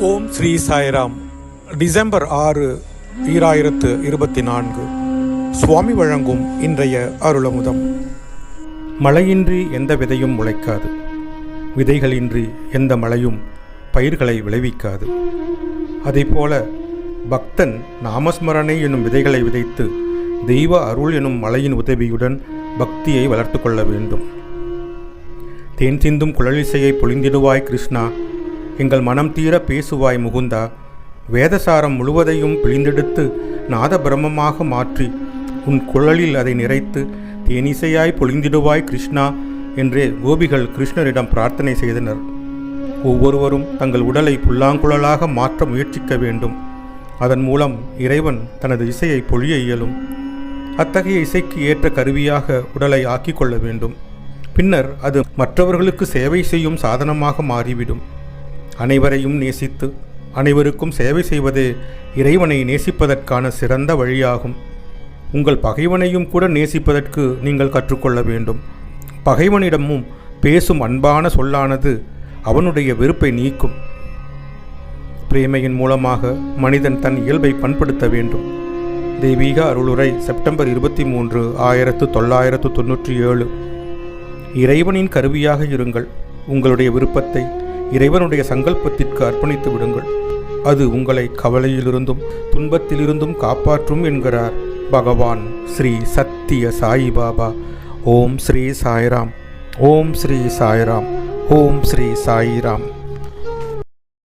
ஓம் Sri Sairam. December ஆறு ஈராயிரத்து இருபத்தி நான்கு. சுவாமி வழங்கும் இன்றைய அருளமுதம். மழையின்றி எந்த விதையும் முளைக்காது. விதைகளின்றி எந்த மழையும் பயிர்களை விளைவிக்காது. அதைப்போல பக்தன் நாமஸ்மரணை என்னும் விதைகளை விதைத்து தெய்வ அருள் எனும் மலையின் உதவியுடன் பக்தியை வளர்த்து கொள்ள வேண்டும். தேன் சிந்தும் குழலிசையை பொழிந்திடுவாய் கிருஷ்ணா. எங்கள் மனம் தீர பேசுவாய் முகுந்தா. வேதசாரம் முழுவதையும் பிழிந்தெடுத்து நாதபிரமமாக மாற்றி உன் குழலில் அதை நிறைத்து தேனிசையாய் பொழிந்திடுவாய் கிருஷ்ணா என்றே கோபிகள் கிருஷ்ணரிடம் பிரார்த்தனை செய்தனர். ஒவ்வொருவரும் தங்கள் உடலை புல்லாங்குழலாக மாற்ற முயற்சிக்க வேண்டும். அதன் மூலம் இறைவன் தனது இசையை பொழிய இயலும். அத்தகைய இசைக்கு ஏற்ற கருவியாக உடலை ஆக்கிக்கொள்ள வேண்டும். பின்னர் அது மற்றவர்களுக்கு சேவை செய்யும் சாதனமாக மாறிவிடும். அனைவரையும் நேசித்து அனைவருக்கும் சேவை செய்வதே இறைவனை நேசிப்பதற்கான சிறந்த வழியாகும். உங்கள் பகைவனையும் கூட நேசிப்பதற்கு நீங்கள் கற்றுக்கொள்ள வேண்டும். பகைவனிடமும் பேசும் அன்பான சொல்லானது அவனுடைய வெறுப்பை நீக்கும். பிரேமையின் மூலமாக மனிதன் தன் இயல்பை பண்படுத்த வேண்டும். தெய்வீக அருளுரை செப்டம்பர் இருபத்தி மூன்று ஆயிரத்து தொள்ளாயிரத்து தொன்னூற்றி ஏழு. இறைவனின் கருவியாக இருங்கள். உங்களுடைய விருப்பத்தை இறைவனுடைய சங்கல்பத்திற்கு அர்ப்பணித்து விடுங்கள். அது உங்களை கவலையிலிருந்தும் துன்பத்திலிருந்தும் காப்பாற்றும் என்கிறார் பகவான் ஸ்ரீ சத்திய சாயிபாபா ஓம் ஸ்ரீ சாய்ராம். ஓம் ஸ்ரீ சாய்ராம். ஓம் ஸ்ரீ சாயிராம்.